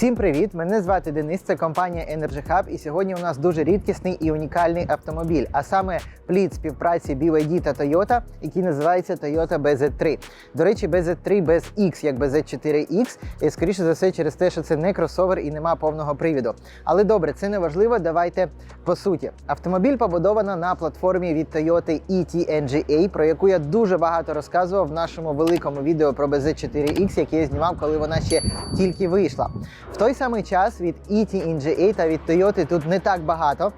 Всім привіт! Мене звати Денис, це компанія Energy Hub, і сьогодні у нас дуже рідкісний і унікальний автомобіль, а саме плід співпраці BYD та Toyota, який називається Toyota BZ3. До речі, BZ3 без X, як BZ4X, і скоріше за все через те, що це не кросовер і нема повного привіду. Але добре, це не важливо. Давайте по суті. Автомобіль побудовано на платформі від Toyota ET-NGA, про яку я дуже багато розказував в нашому великому відео про BZ4X, яке я знімав, коли вона ще тільки вийшла. В той самий час від ET-NGA та від Toyota тут не так багато.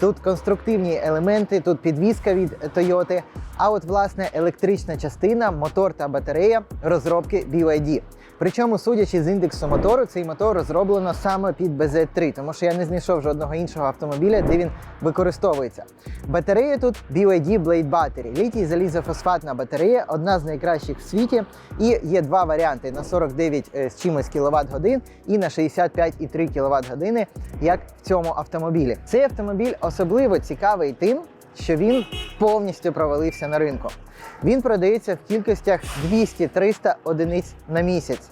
Тут конструктивні елементи, тут підвізка від Toyota, а от власне електрична частина, мотор та батарея розробки BYD. Причому, судячи з індексу мотору, цей мотор розроблено саме під BZ3, тому що я не знайшов жодного іншого автомобіля, де він використовується. Батарея тут BYD Blade Battery. Літій залізофосфатна батарея, одна з найкращих в світі. І є два варіанти на 49 з чимось кВт годин і на 65,3 кВт години, як в цьому автомобілі. Цей автомобіль особливо цікавий тим, що він повністю провалився на ринку. Він продається в кількостях 200-300 одиниць на місяць.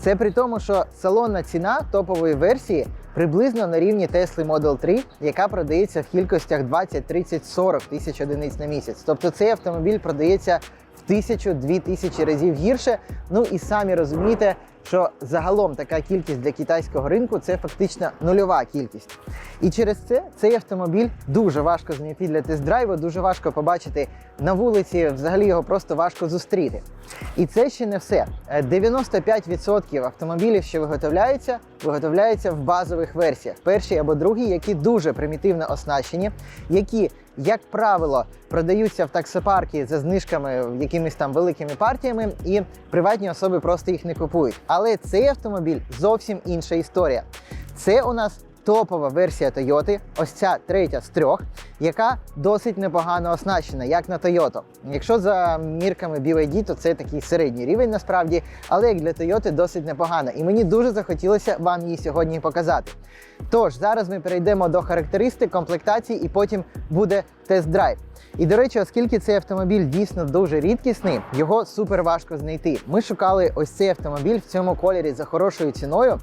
Це при тому, що салонна ціна топової версії приблизно на рівні Tesla Model 3, яка продається в кількостях 20, 30, 40 тисяч одиниць на місяць. Тобто цей автомобіль продається в тисячу-дві тисячі разів гірше. Ну і самі розумієте, що загалом така кількість для китайського ринку це фактично нульова кількість. І через це цей автомобіль дуже важко знайти для тест-драйву, дуже важко побачити на вулиці, взагалі його просто важко зустріти. І це ще не все. Е, 95% автомобілів, що виготовляються, виготовляються в базових версіях, перші або другі, які дуже примітивно оснащені, які, як правило, продаються в таксопарки за знижками якимись там великими партіями, і приватні особи просто їх не купують. Але цей автомобіль зовсім інша історія. Це у нас топова версія Toyota, ось ця третя з трьох, яка досить непогано оснащена, як на Toyota. Якщо за мірками BYD, то це такий середній рівень насправді, але як для Toyota досить непогано. І мені дуже захотілося вам її сьогодні показати. Тож, зараз ми перейдемо до характеристик, комплектації і потім буде тест-драйв. І до речі, оскільки цей автомобіль дійсно дуже рідкісний, його супер важко знайти. Ми шукали ось цей автомобіль в цьому кольорі за хорошою ціною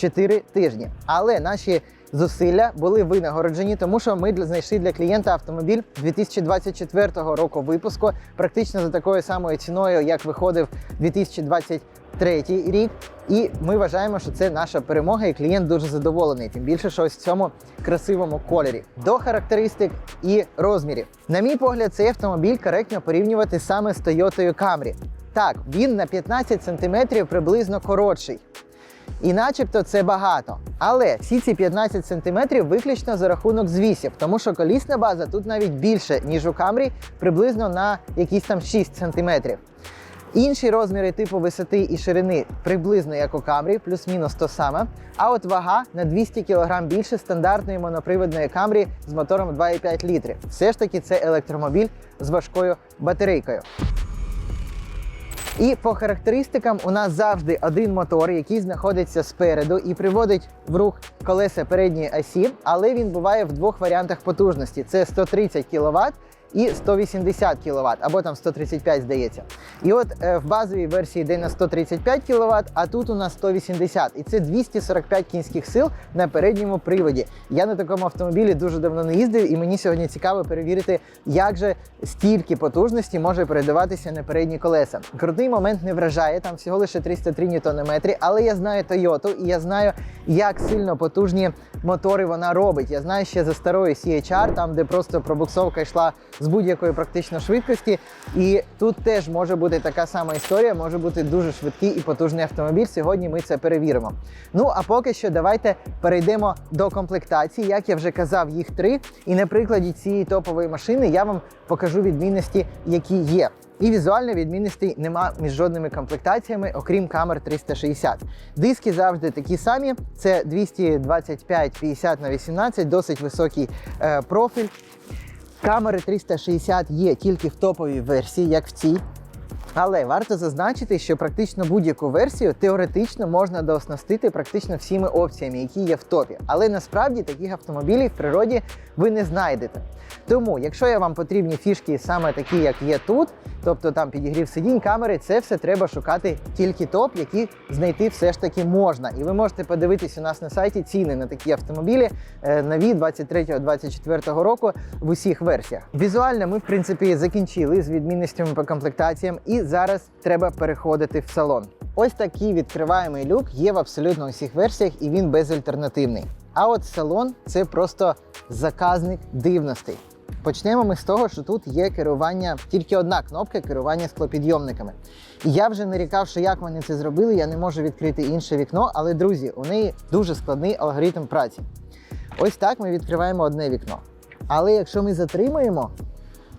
4 тижні. Але наші зусилля були винагороджені, тому що ми знайшли для клієнта автомобіль 2024 року випуску, практично за такою самою ціною, як виходив 2023 рік. І ми вважаємо, що це наша перемога, і клієнт дуже задоволений. Тим більше, що ось в цьому красивому кольорі. До характеристик і розмірів. На мій погляд, цей автомобіль коректно порівнювати саме з Toyota Camry. Так, він на 15 см приблизно коротший. І начебто це багато. Але всі ці 15 см виключно за рахунок звісів, тому що колісна база тут навіть більше, ніж у Camry, приблизно на якісь там 6 см. Інші розміри типу висоти і ширини приблизно як у Camry, плюс-мінус то саме. А от вага на 200 кг більше стандартної моноприводної Camry з мотором 2,5 літри. Все ж таки це електромобіль з важкою батарейкою. І по характеристикам у нас завжди один мотор, який знаходиться спереду і приводить в рух колеса передньої осі, але він буває в двох варіантах потужності: це 130 кВт і 180 кВт, або там 135, здається. І от е, в базовій версії йде на 135 кВт, а тут у нас 180. І це 245 кінських сил на передньому приводі. Я на такому автомобілі дуже давно не їздив, і мені сьогодні цікаво перевірити, як же стільки потужності може передаватися на передні колеса. Крутий момент не вражає, там всього лише 303 Нм, але я знаю Toyota і я знаю, як сильно потужні мотори вона робить. Я знаю ще за старої CHR, там де просто пробуксовка йшла з будь-якої практично швидкості. І тут теж може бути така сама історія, може бути дуже швидкий і потужний автомобіль. Сьогодні ми це перевіримо. Ну а поки що давайте перейдемо до комплектації. Як я вже казав, їх три. І на прикладі цієї топової машини я вам покажу відмінності, які є. І візуально відмінностей нема між жодними комплектаціями, окрім камер 360. Диски завжди такі самі: це 225 50 на 18, досить високий е, профіль. Камери 360 є тільки в топовій версії, як в цій. Але варто зазначити, що практично будь-яку версію теоретично можна дооснастити практично всіми опціями, які є в топі. Але насправді таких автомобілів в природі ви не знайдете. Тому, якщо я вам потрібні фішки саме такі, як є тут, тобто там підігрів сидінь, камери, це все треба шукати тільки топ, які знайти все ж таки можна. І ви можете подивитись у нас на сайті ціни на такі автомобілі е, нові 23-24 року в усіх версіях. Візуально ми, в принципі, закінчили з відмінностями по комплектаціям, і зараз треба переходити в салон. Ось такий відкриваємий люк є в абсолютно усіх версіях, і він безальтернативний. А от салон це просто заказник дивностей. Почнемо ми з того, що тут є керування, тільки одна кнопка керування склопідйомниками. І я вже нарікав, що як вони це зробили, я не можу відкрити інше вікно, але друзі, у неї дуже складний алгоритм праці. Ось так ми відкриваємо одне вікно. Але якщо ми затримаємо,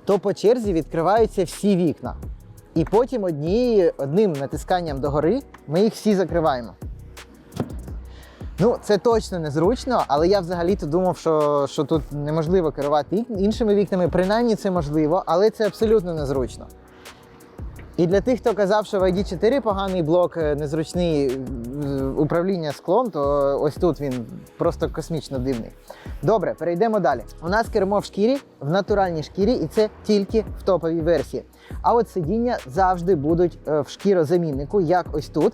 то по черзі відкриваються всі вікна. І потім однією, одним натисканням догори ми їх всі закриваємо. Ну, це точно незручно, але я взагалі-то думав, що, що тут неможливо керувати іншими вікнами. Принаймні це можливо, але це абсолютно незручно. І для тих, хто казав, що в ID4 поганий блок, е, незручний е, управління склом, то ось тут він просто космічно дивний. Добре, перейдемо далі. У нас кермо в шкірі, в натуральній шкірі, і це тільки в топовій версії. А от сидіння завжди будуть е, в шкірозаміннику, як ось тут.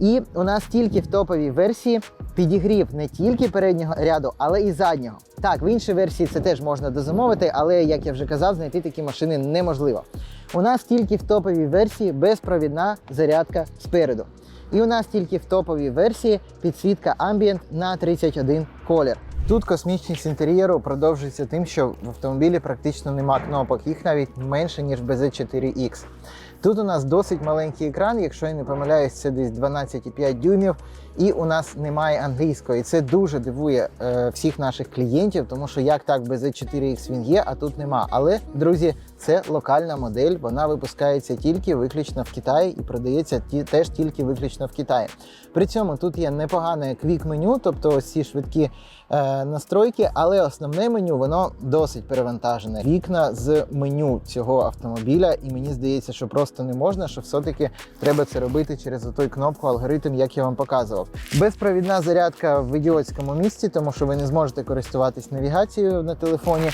І у нас тільки в топовій версії підігрів не тільки переднього ряду, але і заднього. Так, в іншій версії це теж можна дозамовити, але як я вже казав, знайти такі машини неможливо. У нас тільки в топовій версії безпровідна зарядка спереду. І у нас тільки в топовій версії підсвітка Ambient на 31 колір. Тут космічність інтер'єру продовжується тим, що в автомобілі практично нема кнопок, їх навіть менше, ніж в BZ4X. Тут у нас досить маленький екран, якщо я не помиляюсь, це десь 12,5 дюймів, і у нас немає англійської. І це дуже дивує е, всіх наших клієнтів, тому що як так без 4X він є, а тут нема. Але, друзі, це локальна модель, вона випускається тільки виключно в Китаї і продається ті, теж тільки виключно в Китаї. При цьому тут є непогане квік-меню, тобто ось ці швидкі е, настройки, але основне меню воно досить перевантажене. Вікна з меню цього автомобіля, і мені здається, що просто не можна, що все-таки треба це робити через той кнопку алгоритм, як я вам показував. Безпровідна зарядка в ідіотському місці, тому що ви не зможете користуватись навігацією на телефоні.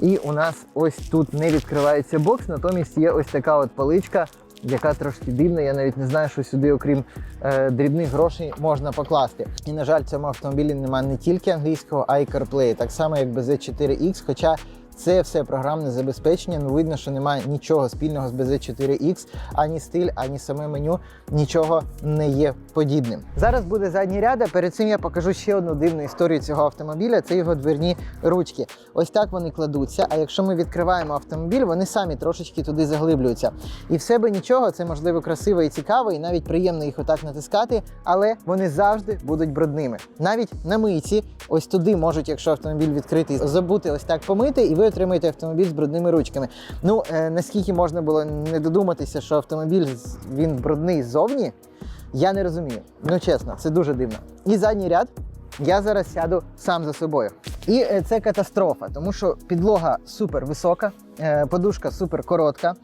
І у нас ось тут не відкривається бокс, натомість є ось така от поличка. Яка трошки дивна, я навіть не знаю, що сюди, окрім е, дрібних грошей, можна покласти. І на жаль, в цьому автомобілі немає не тільки англійського, а й CarPlay, так само як BZ4X, хоча це все програмне забезпечення. Ну видно, що немає нічого спільного з BZ4X, ані стиль, ані саме меню, нічого не є подібним. Зараз буде задній ряд, а перед цим я покажу ще одну дивну історію цього автомобіля. Це його дверні ручки. Ось так вони кладуться. А якщо ми відкриваємо автомобіль, вони самі трошечки туди заглиблюються. І все би нічого, це можливо красиво і цікаво, і навіть приємно їх отак натискати, але вони завжди будуть брудними. Навіть на мийці, ось туди можуть, якщо автомобіль відкритий, забути ось так помити, і ви отримаєте автомобіль з брудними ручками. Ну е, наскільки можна було не додуматися, що автомобіль він брудний ззовні, я не розумію. Ну чесно, це дуже дивно. І задній ряд. Я зараз сяду сам за собою. І е, це катастрофа, тому що підлога супер висока, е, подушка супер коротка.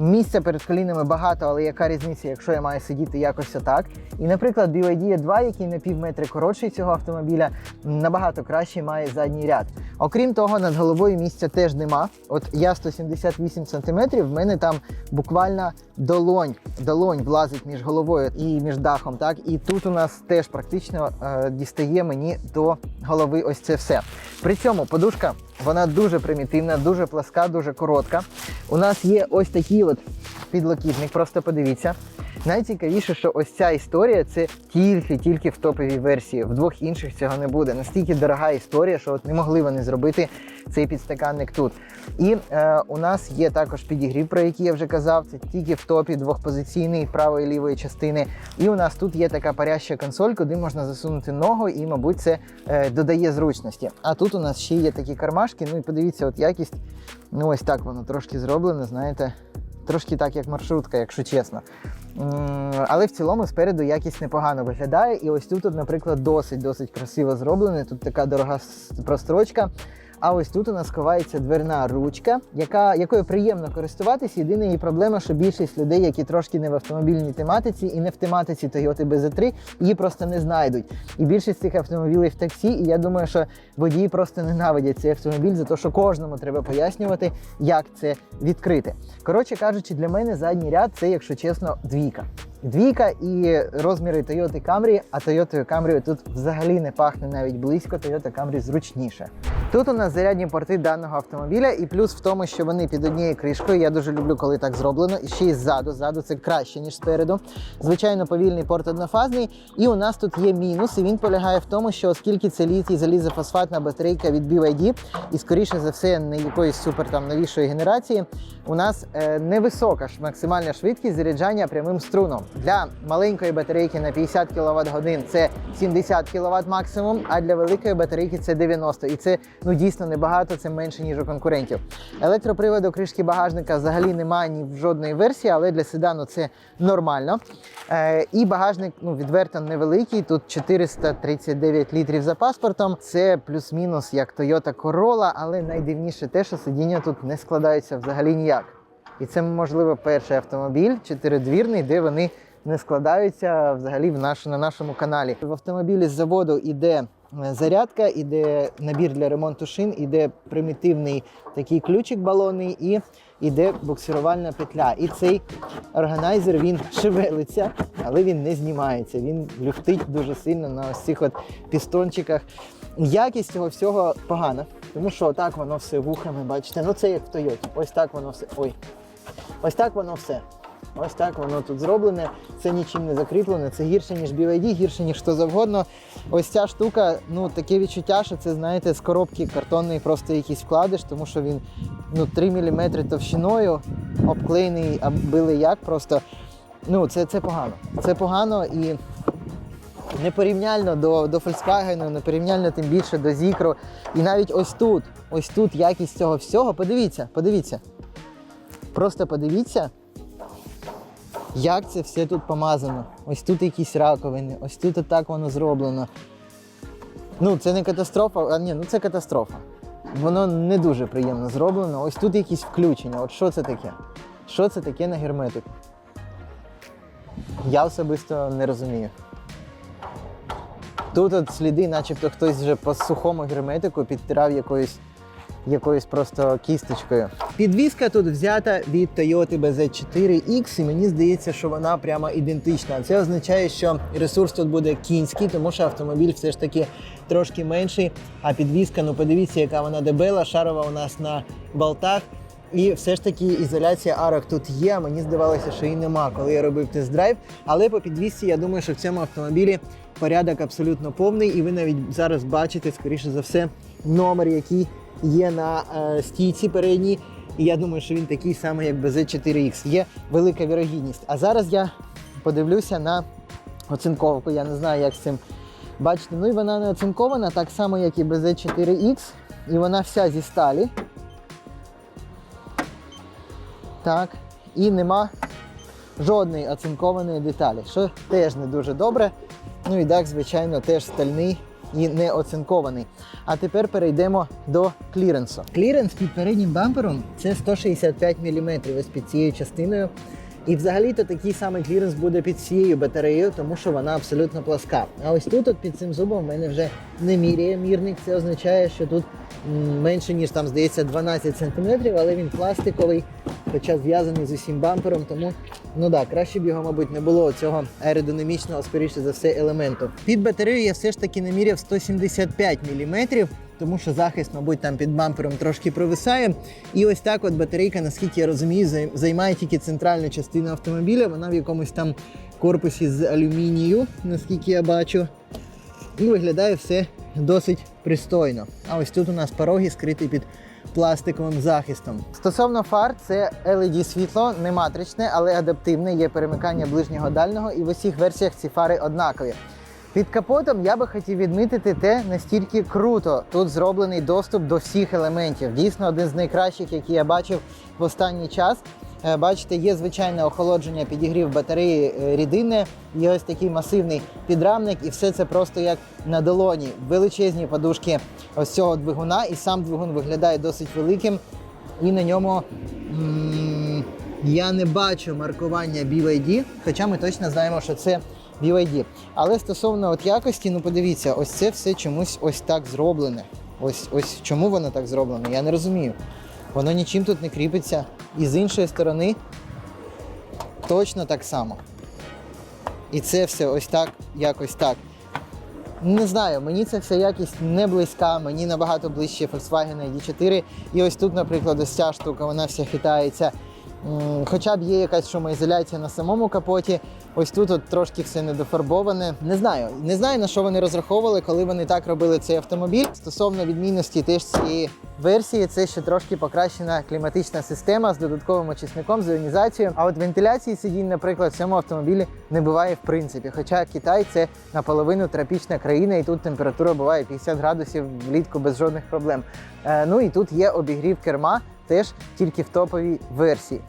Місця перед колінами багато, але яка різниця, якщо я маю сидіти якось отак. І, наприклад, BYD 2, який на пів метри коротший цього автомобіля, набагато краще має задній ряд. Окрім того, над головою місця теж нема. От я 178 см, в мене там буквально долонь, долонь влазить між головою і між дахом. Так, і тут у нас теж практично е, дістає мені до голови ось це все. При цьому подушка вона дуже примітивна, дуже пласка, дуже коротка. У нас є ось такий от підлокітник, просто подивіться. Найцікавіше, що ось ця історія це тільки-тільки в топовій версії. В двох інших цього не буде. Настільки дорога історія, що от не могли вони зробити цей підстаканник тут. І е, у нас є також підігрів, про який я вже казав. Це тільки в топі двохпозиційний правої і лівої частини. І у нас тут є така паряща консоль, куди можна засунути ногу, і, мабуть, це е, додає зручності. А тут у нас ще є такі кармашки. Ну і подивіться, от якість. Ну ось так воно трошки зроблено, знаєте. Трошки так, як маршрутка, якщо чесно. Але в цілому спереду якість непогано виглядає. І ось тут, наприклад, досить досить красиво зроблене. Тут така дорога прострочка. А ось тут у нас ховається дверна ручка, яка, якою приємно користуватись. Єдина її проблема, що більшість людей, які трошки не в автомобільній тематиці і не в тематиці Toyota BZ3, її просто не знайдуть. І більшість цих автомобілів в таксі, і я думаю, що водії просто ненавидять цей автомобіль за те, що кожному треба пояснювати, як це відкрити. Коротше кажучи, для мене задній ряд це, якщо чесно, двійка. Двійка і розміри Toyota Camry, а Toyota Camry тут взагалі не пахне навіть близько, Toyota Camry зручніше. Тут у нас зарядні порти даного автомобіля, і плюс в тому, що вони під однією кришкою. Я дуже люблю, коли так зроблено. І ще й ззаду. Ззаду це краще, ніж спереду. Звичайно, повільний порт однофазний. І у нас тут є мінус, і він полягає в тому, що оскільки це літій залізофосфатна батарейка від BYD, і скоріше за все, не якоїсь супер там новішої генерації, у нас е, невисока ж максимальна швидкість заряджання прямим струном. Для маленької батарейки на 50 кВт годин це 70 кВт максимум, а для великої батарейки це 90. І це ну дійсно небагато, це менше ніж у конкурентів. Електроприводу кришки багажника взагалі немає ні в жодної версії, але для седану це нормально. Е, і багажник ну, відверто невеликий. Тут 439 літрів за паспортом. Це плюс-мінус як Toyota Corolla, але найдивніше те, що сидіння тут не складаються взагалі ніяк. І це, можливо, перший автомобіль чотиридвірний, де вони не складаються взагалі в наш, на нашому каналі. В автомобілі з заводу іде е, зарядка, іде набір для ремонту шин, іде примітивний такий ключик балонний і іде буксирувальна петля. І цей органайзер він шевелиться, але він не знімається. Він люфтить дуже сильно на ось цих от пістончиках. Якість цього всього погана, тому що так воно все вухами, бачите. Ну це як в Тойоті. Ось так воно все. Ой. Ось так воно все. Ось так воно тут зроблене. Це нічим не закріплене. Це гірше, ніж BYD, гірше, ніж що завгодно. Ось ця штука, ну таке відчуття, що це, знаєте, з коробки картонної просто якийсь вкладиш, тому що він ну, 3 мм товщиною, обклеєний, били як просто. Ну, це, це погано. Це погано і непорівняльно до, до Volkswagen, непорівняльно тим більше до Zikro. І навіть ось тут, ось тут якість цього всього. Подивіться, подивіться. Просто подивіться, як це все тут помазано. Ось тут якісь раковини, ось тут отак воно зроблено. Ну, це не катастрофа, а ні, ну це катастрофа. Воно не дуже приємно зроблено. Ось тут якісь включення. От що це таке? Що це таке на герметику? Я особисто не розумію. Тут от сліди, начебто хтось вже по сухому герметику підтирав якоюсь, якоюсь просто кісточкою. Підвізка тут взята від Toyota BZ4X, і мені здається, що вона прямо ідентична. Це означає, що ресурс тут буде кінський, тому що автомобіль все ж таки трошки менший. А підвізка, ну подивіться, яка вона дебела, шарова у нас на болтах. І все ж таки ізоляція арок тут є. Мені здавалося, що її нема, коли я робив тест-драйв. Але по підвісці я думаю, що в цьому автомобілі порядок абсолютно повний, і ви навіть зараз бачите, скоріше за все, номер, який є на е, стійці передній. І я думаю, що він такий самий, як BZ4X. Є велика вірогідність. А зараз я подивлюся на оцинковку. Я не знаю, як з цим бачите. Ну і вона не оцинкована, так само, як і BZ4X. І вона вся зі сталі. Так. І нема жодної оцинкованої деталі, що теж не дуже добре. Ну і дах, звичайно, теж стальний і не оцинкований. А тепер перейдемо до кліренсу. Кліренс під переднім бампером це 165 мм ось під цією частиною. І взагалі-то такий самий кліренс буде під цією батареєю, тому що вона абсолютно пласка. А ось тут, от під цим зубом, в мене вже не міряє мірник. Це означає, що тут менше, ніж там, здається, 12 см, але він пластиковий, хоча зв'язаний з усім бампером, тому ну да, краще б його, мабуть, не було цього аеродинамічного, скоріше за все, елементу. Під батарею я все ж таки наміряв 175 мм, тому що захист, мабуть, там під бампером трошки провисає. І ось так от батарейка, наскільки я розумію, займає тільки центральну частину автомобіля. Вона в якомусь там корпусі з алюмінію, наскільки я бачу. І виглядає все досить пристойно. А ось тут у нас пороги скриті під пластиковим захистом. Стосовно фар, це LED світло, не матричне, але адаптивне. Є перемикання ближнього дальнього, і в усіх версіях ці фари однакові. Під капотом я би хотів відмітити те, настільки круто тут зроблений доступ до всіх елементів. Дійсно, один з найкращих, які я бачив в останній час. Е, Бачите, є звичайне охолодження, підігрів батареї е, рідини, є ось такий масивний підрамник, і все це просто як на долоні. Величезні подушки ось цього двигуна, і сам двигун виглядає досить великим. І на ньому м, я не бачу маркування BYD, хоча ми точно знаємо, що це BYD. Але стосовно от якості, ну подивіться, ось це все чомусь ось так зроблене. Ось ось чому воно так зроблено, я не розумію. Воно нічим тут не кріпиться. І з іншої сторони точно так само. І це все ось так, якось так. Не знаю, мені ця вся якість не близька, мені набагато ближче Volkswagen ID4. І ось тут, наприклад, ось ця штука, вона вся хитається. Хоча б є якась шумоізоляція на самому капоті. Ось тут от трошки все недофарбоване. Не знаю, не знаю на що вони розраховували, коли вони так робили цей автомобіль. Стосовно відмінності теж цієї версії, це ще трошки покращена кліматична система з додатковим очисником, з іонізацією. А от вентиляції сидінь, наприклад, в цьому автомобілі не буває в принципі. Хоча Китай це наполовину тропічна країна, і тут температура буває 50 градусів влітку без жодних проблем. Е, ну і тут є обігрів керма, теж тільки в топовій версії.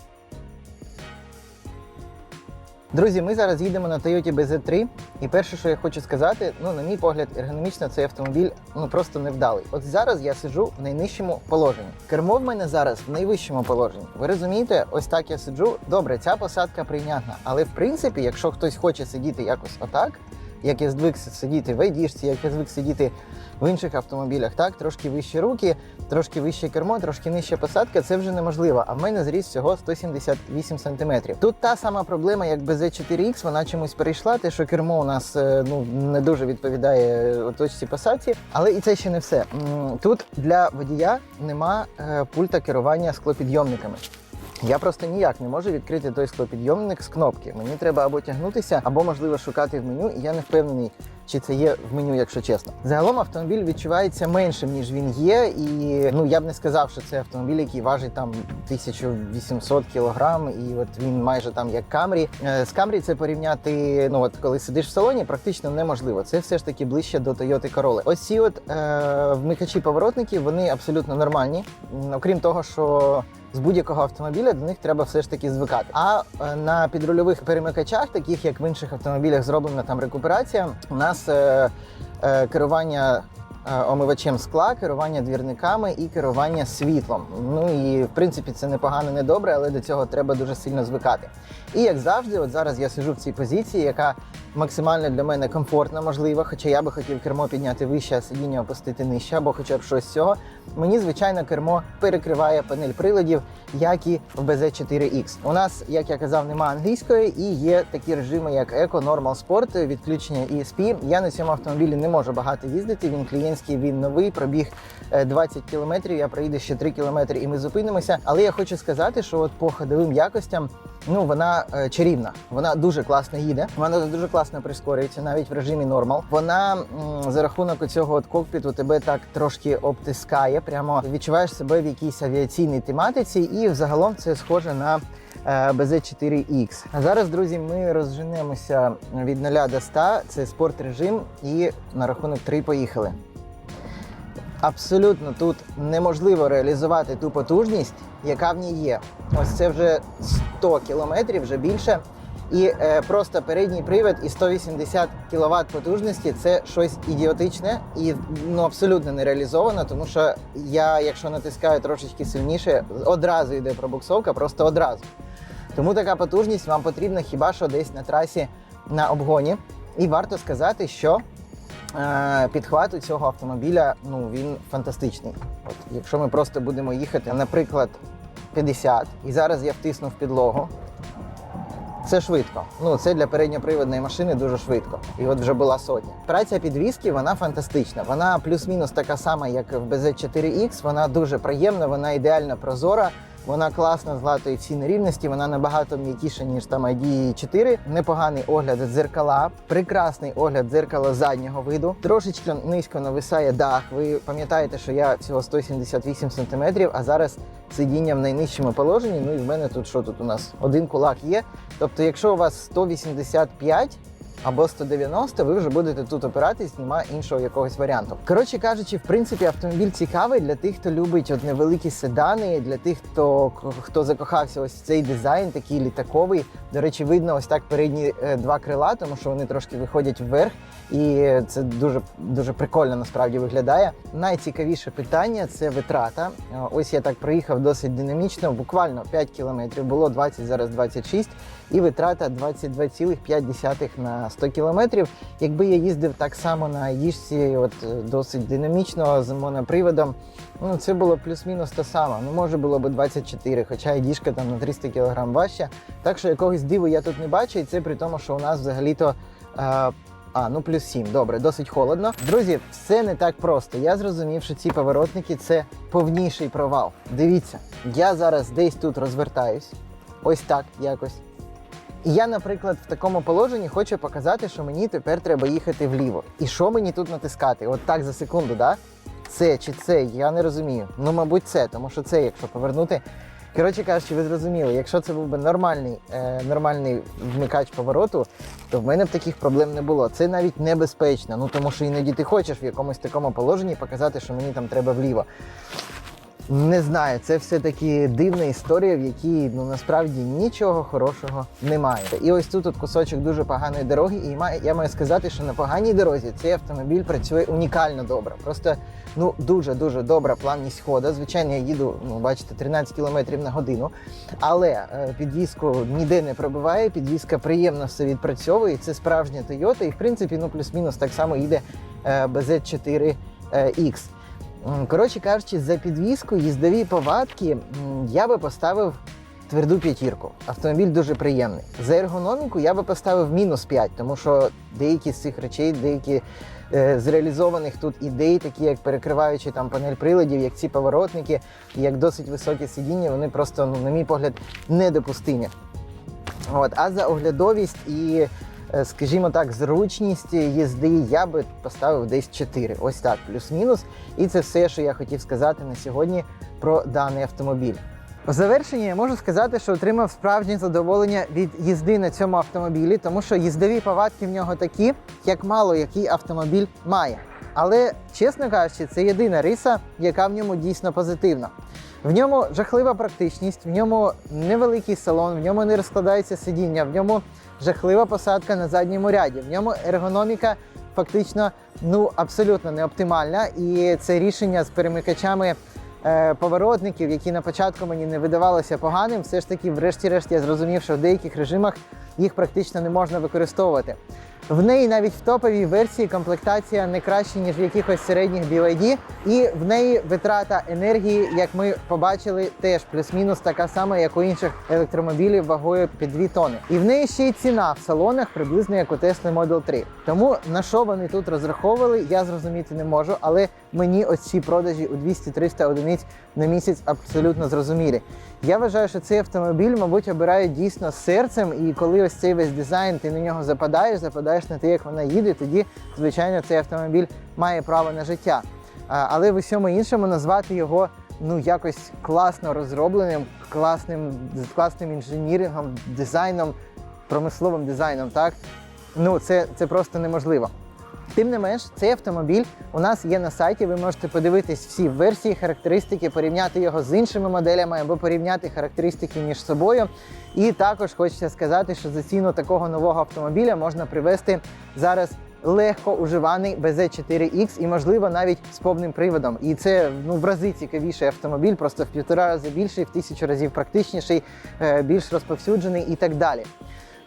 Друзі, ми зараз їдемо на Toyota BZ3. І перше, що я хочу сказати, ну, на мій погляд, ергономічно цей автомобіль ну просто невдалий. От зараз я сиджу в найнижчому положенні. Кермо в мене зараз в найвищому положенні. Ви розумієте, ось так я сиджу. Добре, ця посадка прийнятна. Але в принципі, якщо хтось хоче сидіти якось отак, як я звик сидіти в айдішці, як я звик сидіти в інших автомобілях, так трошки вищі руки, трошки вище кермо, трошки нижча посадка, це вже неможливо. А в мене зріст всього 178 см. Тут та сама проблема, як без 4 x вона чомусь перейшла. Те, що кермо у нас е, ну не дуже відповідає точці посадці, але і це ще не все. Тут для водія нема е, пульта керування склопідйомниками. Я просто ніяк не можу відкрити той склопідйомник з кнопки. Мені треба або тягнутися, або можливо шукати в меню. І я не впевнений, чи це є в меню, якщо чесно. Загалом автомобіль відчувається меншим, ніж він є. І ну я б не сказав, що це автомобіль, який важить там 1800 кілограм, і от він майже там як Камрі. Е, З Камрі це порівняти. Ну от коли сидиш в салоні, практично неможливо. Це все ж таки ближче до Toyota Corolla. Ось ці от е, вмикачі поворотників, вони абсолютно нормальні. Окрім того, що з будь-якого автомобіля до них треба все ж таки звикати. А е, на підрульових перемикачах, таких як в інших автомобілях, зроблена там рекуперація, у нас е, е, керування. Е, Омивачем скла, керування двірниками і керування світлом. Ну і в принципі це непогано, не добре, але до цього треба дуже сильно звикати. І як завжди, от зараз я сижу в цій позиції, яка максимально для мене комфортна, можливо, хоча я би хотів кермо підняти вище, а сидіння опустити нижче, або хоча б щось з цього. Мені, звичайно, кермо перекриває панель приладів, як і в BZ4X. У нас, як я казав, немає англійської і є такі режими, як Eco, Normal Sport, відключення ESP. Я на цьому автомобілі не можу багато їздити. Він клієнтський, він новий, пробіг е, 20 кілометрів. Я проїду ще 3 кілометри, і ми зупинимося. Але я хочу сказати, що от по ходовим якостям. Ну, вона е, чарівна, вона дуже класно їде. Вона дуже класно прискорюється, навіть в режимі нормал. Вона за рахунок цього от кокпіту тебе так трошки обтискає. Прямо відчуваєш себе в якійсь авіаційній тематиці, і взагалом це схоже на е, BZ4X. А зараз, друзі, ми розженемося від 0 до 100. Це спорт режим, і на рахунок 3 поїхали. Абсолютно тут неможливо реалізувати ту потужність, яка в ній є. Ось це вже 100 кілометрів, вже більше. І е, просто передній привід і 180 кВт потужності це щось ідіотичне і ну абсолютно не реалізовано, тому що я, якщо натискаю трошечки сильніше, одразу йде пробуксовка, просто одразу. Тому така потужність вам потрібна хіба що десь на трасі на обгоні. І варто сказати, що підхват у цього автомобіля ну він фантастичний. От якщо ми просто будемо їхати, наприклад, 50, і зараз я втиснув підлогу. Це швидко. Ну це для передньоприводної машини дуже швидко. І от вже була сотня. Праця підвіски вона фантастична. Вона плюс-мінус така сама, як в BZ4X. Вона дуже приємна, вона ідеально прозора. Вона класна з латої всі нерівності, вона набагато м'якіша, ніж там ID 4. Непоганий огляд дзеркала, прекрасний огляд дзеркала заднього виду. Трошечки низько нависає дах. Ви пам'ятаєте, що я всього 178 см, а зараз сидіння в найнижчому положенні. Ну і в мене тут що тут у нас? Один кулак є. Тобто, якщо у вас 185, або 190, ви вже будете тут опиратись, немає іншого якогось варіанту. Коротше кажучи, в принципі, автомобіль цікавий для тих, хто любить от невеликі седани, для тих, хто хто закохався ось в цей дизайн, такий літаковий. До речі, видно ось так передні е, два крила, тому що вони трошки виходять вверх, і це дуже дуже прикольно насправді виглядає. Найцікавіше питання це витрата. Е, Ось я так проїхав досить динамічно, буквально 5 кілометрів, було 20, зараз 26, і витрата 22,5 на 100 кілометрів. Якби я їздив так само на їжці, от е, досить динамічно з моноприводом, ну це було плюс-мінус те саме. Ну може було б 24, хоча і діжка там на 300 кг важча. Так що якогось диву я тут не бачу, і це при тому, що у нас взагалі-то. е, а, ну плюс 7, добре, досить холодно. Друзі, все не так просто. Я зрозумів, що ці поворотники це повніший провал. Дивіться, я зараз десь тут розвертаюсь, ось так якось. І я, наприклад, в такому положенні хочу показати, що мені тепер треба їхати вліво. І що мені тут натискати? От так за секунду, да? Це чи це? Я не розумію. Ну, мабуть, це, тому що це, якщо повернути. Коротше кажучи, ви зрозуміли, якщо це був би нормальний, е, нормальний вмикач повороту, то в мене б таких проблем не було. Це навіть небезпечно. Ну тому що іноді ти хочеш в якомусь такому положенні показати, що мені там треба вліво. Не знаю, це все-таки дивна історія, в якій ну насправді нічого хорошого немає. І ось тут от кусочок дуже поганої дороги, і я маю сказати, що на поганій дорозі цей автомобіль працює унікально добре. Просто ну дуже дуже добра плавність хода. Звичайно, я їду, ну бачите, 13 км на годину, але е, підвізку ніде не пробиває. Підвізка приємно все відпрацьовує. Це справжня Toyota, і в принципі, ну плюс-мінус так само їде е, BZ4 X. Коротше кажучи, за підвіску їздові повадки я би поставив тверду п'ятірку. Автомобіль дуже приємний. За ергономіку я би поставив мінус 5, тому що деякі з цих речей, деякі е, з реалізованих тут ідей, такі як перекриваючи там панель приладів, як ці поворотники, як досить високі сидіння, вони просто, ну, на мій погляд, недопустимі. От, а за оглядовість і, скажімо так, зручність їзди я би поставив десь 4. Ось так, плюс-мінус. І це все, що я хотів сказати на сьогодні про даний автомобіль. У завершенні я можу сказати, що отримав справжнє задоволення від їзди на цьому автомобілі, тому що їздові повадки в нього такі, як мало який автомобіль має. Але, чесно кажучи, це єдина риса, яка в ньому дійсно позитивна. В ньому жахлива практичність, в ньому невеликий салон, в ньому не розкладається сидіння, в ньому жахлива посадка на задньому ряді, в ньому ергономіка фактично ну абсолютно не оптимальна. І це рішення з перемикачами е, поворотників, які на початку мені не видавалося поганим, все ж таки, врешті-решт, я зрозумів, що в деяких режимах їх практично не можна використовувати. В неї навіть в топовій версії комплектація не краще, ніж в якихось середніх BYD, і в неї витрата енергії, як ми побачили, теж плюс-мінус така сама, як у інших електромобілів вагою під 2 тони. І в неї ще й ціна в салонах приблизно як у Tesla Model 3. Тому на що вони тут розраховували, я зрозуміти не можу, але мені ось ці продажі у 200-300 одиниць на місяць абсолютно зрозумілі. Я вважаю, що цей автомобіль, мабуть, обирають дійсно серцем, і коли ось цей весь дизайн, ти на нього западаєш, западаєш на те, як вона їде, тоді, звичайно, цей автомобіль має право на життя. Але в усьому іншому назвати його ну якось класно розробленим, класним, класним інженірингом, дизайном, промисловим дизайном, так ну це, це просто неможливо. Тим не менш, цей автомобіль у нас є на сайті. Ви можете подивитись всі версії, характеристики, порівняти його з іншими моделями або порівняти характеристики між собою. І також хочеться сказати, що за ціну такого нового автомобіля можна привезти зараз легко уживаний BZ4X і, можливо, навіть з повним приводом. І це ну в рази цікавіший автомобіль, просто в півтора рази більший, в тисячу разів практичніший, е, більш розповсюджений і так далі.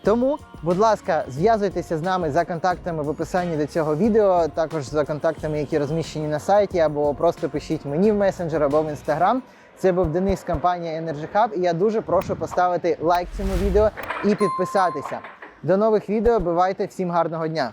Тому, будь ласка, зв'язуйтеся з нами за контактами в описанні до цього відео, також за контактами, які розміщені на сайті, або просто пишіть мені в месенджер або в інстаграм. Це був Денис, компанія Energy Hub, і я дуже прошу поставити лайк цьому відео і підписатися. До нових відео. Бувайте, всім гарного дня!